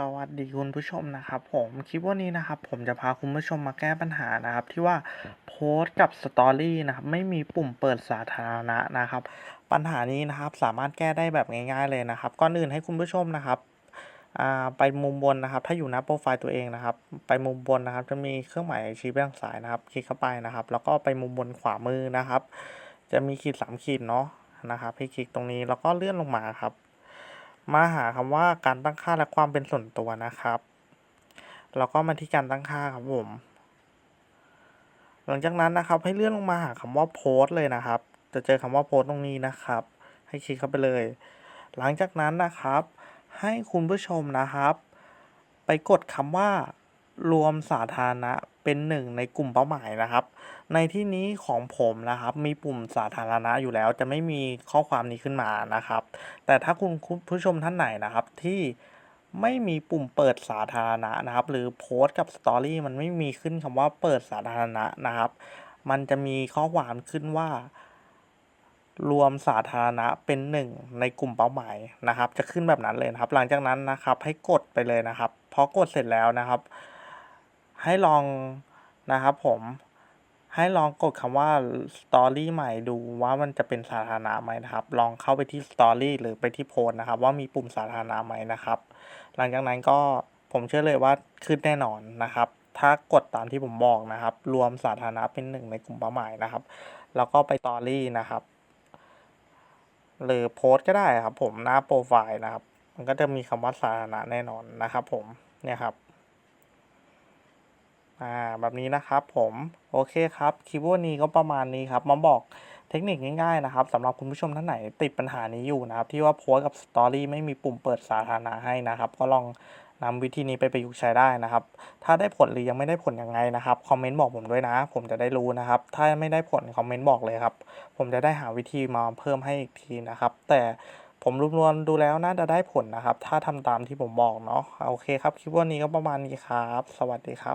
สวัสดีคุณผู้ชมนะครับผมคลิปวันนี้นะครับผมจะพาคุณผู้ชมมาแก้ปัญหานะครับที่ว่าโพสต์กับสตอรี่นะครับไม่มีปุ่มเปิดสาธารณะนะครับ ปัญหานี้นะครับสามารถแก้ได้แบบง่าย ๆเลยนะครับก่อนอื่นให้คุณผู้ชมนะครับไปมุมบนนะครับ ถ้าอยู่หน้าโปรไฟล์ตัวเองนะครับ ไปมุมบนนะครับ จะมีเครื่องหมายชี้ไปทางซ้ายนะครับ คลิกเข้าไปนะครับ แล้วก็ไปมุมบนขวามือนะครับ จะมีขีดสามขีดเนาะนะครับให้คลิกตรงนี้แล้วก็เลื่อนลงมาครับ มาหาคำว่าการตั้งค่าและความเป็นส่วนตัวนะครับแล้วก็มาที่การตั้งค่าครับผม หลังจากนั้นนะครับให้เลื่อนลงมาหาคำว่าโพสต์เลยนะครับ จะเจอคำว่าโพสต์ตรงนี้นะครับ ให้คลิกเข้าไปเลย หลังจากนั้นนะครับ ให้คุณผู้ชมนะครับ ไปกดคำว่ารวมสาธารณะ เป็นหนึ่งในกลุ่มเป้าหมายนะครับ ในที่นี้ของผมนะครับ มีปุ่มสาธารณะอยู่แล้วจะไม่มีข้อความนี้ขึ้นมานะครับ แต่ถ้าคุณผู้ชมท่านไหนนะครับที่ไม่มีปุ่มเปิดสาธารณะนะครับ หรือโพสต์กับสตอรี่มันไม่มีขึ้นคำว่าเปิดสาธารณะนะครับ มันจะมีข้อความขึ้นว่า รวมสาธารณะเป็นหนึ่งในกลุ่มเป้าหมายนะครับ จะขึ้นแบบนั้นเลยครับ หลังจากนั้นนะครับ ให้กดไปเลยนะครับพอกดเสร็จแล้วนะครับ ให้ลองนะครับผมให้ลองกดคำว่า Story ใหม่ดูว่ามันจะเป็นสาธารณะไหมนะครับ ลองเข้าไปที่ Story หรือไปที่โพสนะครับ ว่ามีปุ่มสาธารณะไหมนะครับ หลังจากนั้นก็ผมเชื่อเลยว่าขึ้นแน่นอนนะครับ ถ้ากดตามที่ผมบอกนะครับ รวมสาธารณะเป็นหนึ่งในกลุ่มเป้าหมายนะครับ แล้วก็ไป Story นะครับ หรือโพสก็ได้ครับ ผมหน้าโปรไฟล์นะครับ มันก็จะมีคำว่าสาธารณะแน่นอนนะครับ ผมเนี่ยครับ อ่าแบบนี้นะครับผมโอเคครับคลิปวันนี้ก็ประมาณนี้ครับมาบอกเทคนิคง่ายๆนะครับสำหรับคุณผู้ชมท่านไหนติดปัญหานี้อยู่นะครับที่ว่าโพสกับสตอรี่ไม่มีปุ่มเปิดสาธารณะให้นะครับ ก็ลองนำวิธีนี้ไปประยุกต์ใช้ได้นะครับ ถ้าได้ผลหรือยังไม่ได้ผลยังไงนะครับคอมเมนต์บอกผมด้วยนะ ผมจะได้รู้นะครับ ถ้าไม่ได้ผลคอมเมนต์บอกเลยครับ ผมจะได้หาวิธีมาเพิ่มให้อีกทีนะครับ แต่ผมรวบรวมดูแล้วน่าจะได้ผลนะครับ ถ้าทำตามที่ผมบอกเนาะโอเคครับคลิปวันนี้ก็ประมาณนี้ครับ สวัสดีครับ